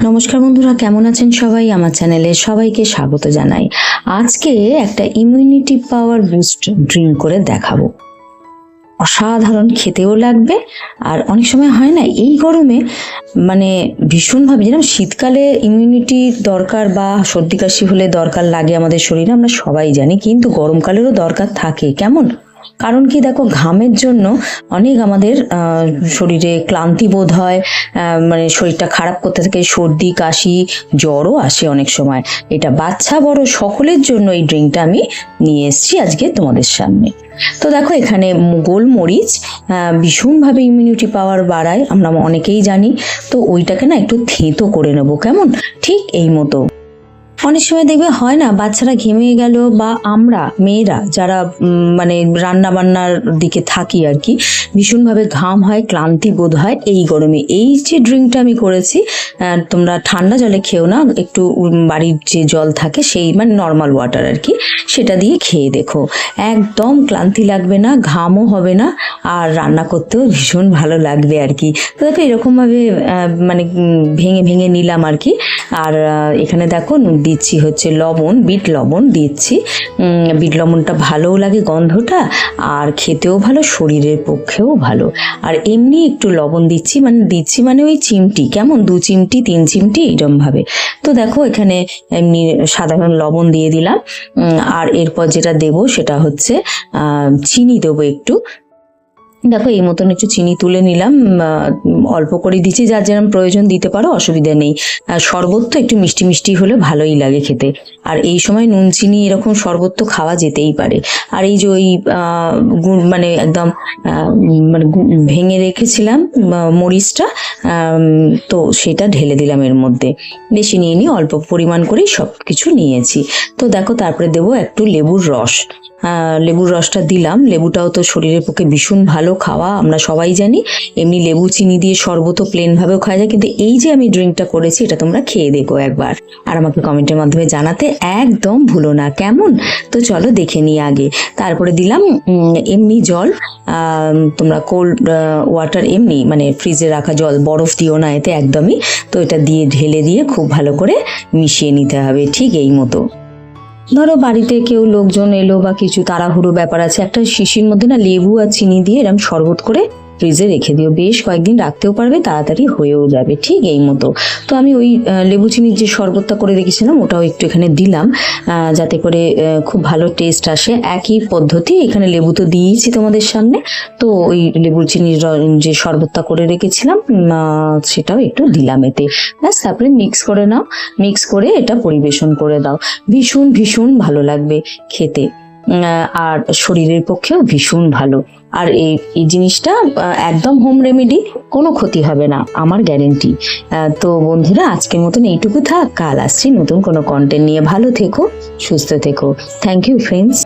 নমস্কার বন্ধুরা, কেমন আছেন সবাই? আমার চ্যানেলে সবাইকে স্বাগত জানাই। আজকে একটা ইমিউনিটি পাওয়ার বুস্ট ড্রিঙ্ক করে দেখাবো। অসাধারণ খেতেও লাগবে, আর অনেক সময় হয় না, এই গরমে মানে ভীষণভাবে যেরকম শীতকালে ইমিউনিটির দরকার বা সর্দি কাশি হলে দরকার লাগে আমাদের শরীরে, আমরা সবাই জানি, কিন্তু গরমকালেরও দরকার থাকে, কেমন? কারণ কি দেখো, ঘামের জন্য অনেক আমাদের শরীরে ক্লান্তি বোধ হয় মানে শরীরটা খারাপ করতে থাকে, সর্দি, কাশি, জ্বরও আসে অনেক সময়। এটা বাচ্চা, বড় সকলের জন্য এই ড্রিঙ্কটা আমি নিয়ে এসেছি আজকে তোমাদের সামনে। তো দেখো, এখানে গোলমরিচ ভীষণভাবে ইমিউনিটি পাওয়ার বাড়ায়, আমরা অনেকেই জানি। তো ওইটাকে না একটু থেঁতো করে নেব, কেমন? ঠিক এই মতো। অনেক সময় দেখবে হয় না, বাচ্চারা ঘেমে গেল বা আমরা, মেয়েরা যারা মানে রান্না বান্নার দিকে থাকি আর কি, ভীষণভাবে ঘাম হয়, ক্লান্তি বোধ হয় এই গরমে। এই যে ড্রিঙ্কটা আমি করেছি তোমরা ঠান্ডা জলে খেও না, একটু বাড়ির যে জল থাকে সেই মানে নর্মাল ওয়াটার আর কি, সেটা দিয়ে খেয়ে দেখো। একদম ক্লান্তি লাগবে না, ঘামও হবে না, আর রান্না করতেও ভীষণ ভালো লাগবে আর কি। তো দেখো এরকমভাবে মানে ভেঙে ভেঙে নিলাম আর কি। আর এখানে দেখো দিচ্ছি হচ্ছে লবণ, বিট লবণ দিচ্ছি। বিট লবণটা ভালোও লাগে গন্ধটা আর খেতেও ভালো, শরীরের পক্ষেও ভালো। আর এমনি একটু লবণ দিচ্ছি মানে দিচ্ছি মানে ওই চিমটি, কেমন? দু চিমটি, তিন চিমটি এইরকম ভাবে তো দেখো এখানে এমনি সাধারণ লবণ দিয়ে দিলাম। আর এরপর যেটা দেবো সেটা হচ্ছে চিনি দেবো একটু। দেখো, এই মতন একটু চিনি তুলে নিলাম অল্প করে দিচ্ছি, যার যেরকম প্রয়োজন দিতে পারো, অসুবিধা নেই। শরবত তো একটু মিষ্টি মিষ্টি হলে ভালোই লাগে খেতে। আর এই সময় নুন চিনি এরকম শরবত তো খাওয়া যেতেই পারে। আর এই যে ওই গুড় মানে একদম মানে ভেঙে রেখেছিলাম মরিচটা তো সেটা ঢেলে দিলাম এর মধ্যে। বেশি নিয়ে নিই অল্প পরিমাণ করেই সব কিছু নিয়েছি। তো দেখো, তারপরে দেবো একটু লেবুর রস। লেবুর রসটা দিলাম। লেবুটাও তো শরীরের পক্ষে ভীষণ ভালো খাওয়া, আমরা সবাই জানি। এমনি লেবু, চিনি দিয়ে শরবতও প্লেন ভাবেও খাওয়া যায়। কিন্তু এই যে আমি ড্রিঙ্কটা করেছি, এটা তোমরা খেয়ে দেখো একবার। আর আমাকে কমেন্টের মাধ্যমে জানাতে একদম ভুলো না। কেমন? তো চলো দেখে নিই আগে। তারপরে দিলাম এমনি জল। তোমরা কোল্ড ওয়াটার এমনি মানে ফ্রিজে রাখা জল, বরফ দিও না এতে একদমই। তো এটা দিয়ে ঢেলে দিয়ে খুব ভালো করে মিশিয়ে নিতে হবে, ঠিক এই মতো। ধরো বাড়িতে কেউ লোকজন এলো বা কিছু তাড়াহুড়ো ব্যাপার আছে, একটা শিশির মধ্যে না লেবু আর চিনি দিয়ে এরকম শরবত করে ফ্রিজে রেখে দিও। বেশ কয়েকদিন রাখতেও পারবে, তাড়াতাড়ি হয়েও যাবে, ঠিক এই মতো। তো আমি ওই লেবু চিনির যে শরবতটা করে রেখেছিলাম, ওটাও একটু এখানে দিলাম যাতে করে খুব ভালো টেস্ট আসে। একই পদ্ধতি, এখানে লেবু তো দিয়েছি তোমাদের সামনে। তো ওই লেবু চিনির যে শরবতটা করে রেখেছিলাম সেটাও একটু দিলাম এতে। ব্যাস, তারপরে মিক্স করে নাও। মিক্স করে এটা পরিবেশন করে দাও। ভীষণ ভীষণ ভালো লাগবে খেতে। আর শরীরের পক্ষেও ভীষণ ভালো। আর এই এই জিনিসটা একদম হোম রেমেডি কোনো ক্ষতি হবে না, আমার গ্যারেন্টি তো বন্ধুরা, আজকের মতন এইটুকু থাক, কাল আসছি নতুন কোনো কন্টেন্ট নিয়ে। ভালো থেকো, সুস্থ থেকো। Thank you friends